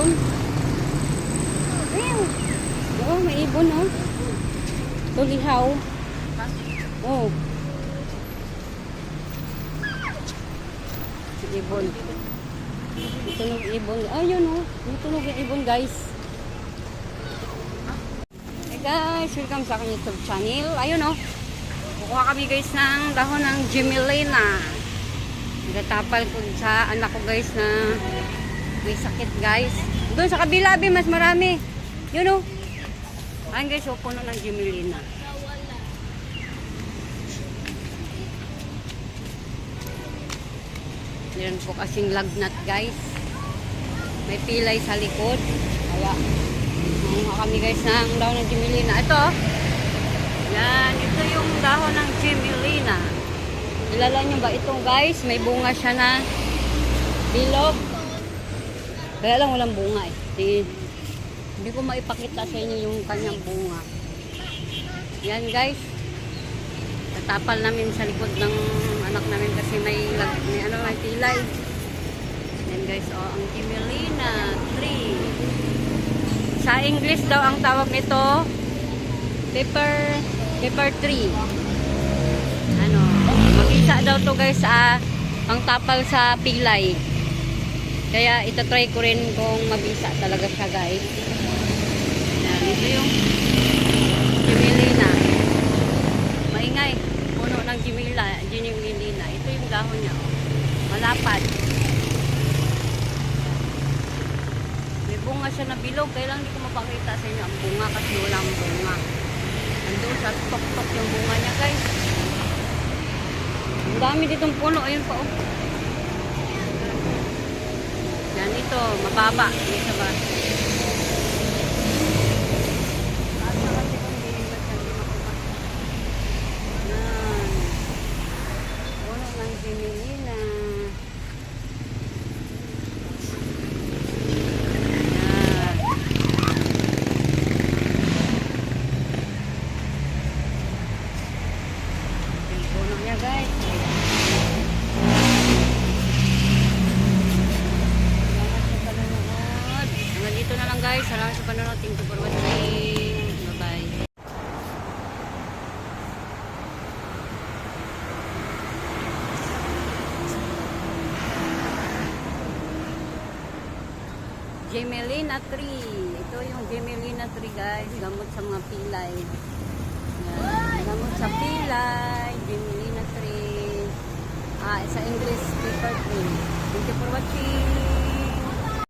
ibon. Ayun. Oo, may ibon, oh. Tulihaw. Oo. Oh. Ibon. Tunog ibon. Ayun, oh. May tunog ah, oh. yung ibon, guys. Hey, guys. Welcome sa aking YouTube channel. Ayun, oh. Kukuha kami, guys, ng dahon ng Jimilena. Natapal ko sa anak ko, guys, na may sakit guys. Doon sa kabila, be, mas marami. Yun oh. Ayun guys, oh, puno ng Gemelina. Meron po kasing lagnat guys. May pilay sa likod. Kaya, mga kami guys ng dahon ng Gemelina. Ito, oh. yan, ito yung dahon ng Gemelina. Kilala nyo ba ito guys? May bunga siya na bilog. Kaya lang walang bunga eh. Di, hindi ko maipakita sa inyo yung kanyang bunga. Yan guys. Tatapal namin sa likod ng anak namin kasi may, may ano, may tilay. Yan guys, oh, ang Gimelina tree. Sa English daw ang tawag nito, pepper, pepper tree. Ano, mag-isa daw to guys sa pangtapal sa pilay. Kaya ito try ko rin kung mabisa talaga siya guys. Yan, ito yung Gimelina. Maingay. Puno ng Gimila, Gimelina. Ito yung dahon niya. Oh. Malapad. May bunga siya na bilog. Kaya lang hindi ko mapakita sa inyo ang bunga kasi walang bunga. Andun sa tok-tok yung bunga niya guys. Ang dami ditong puno. Ayun pa oh. Yan ito, mababa. Ito ba? Taas na kasi kung dilibat yan, di makuha. Yan. Puno ng Gemelina. Yan. Yung puno niya guys. Salamat sa panonood. Hanggang dito na lang guys. Salamat sa panonood. Thank you for watching. Bye-bye. Gemelina tree. Ito yung Gemelina tree guys. Gamot sa mga pilay. Yan. Gamot sa pilay. Gemelina tree. Ah, sa English, paper tree. Thank you for watching.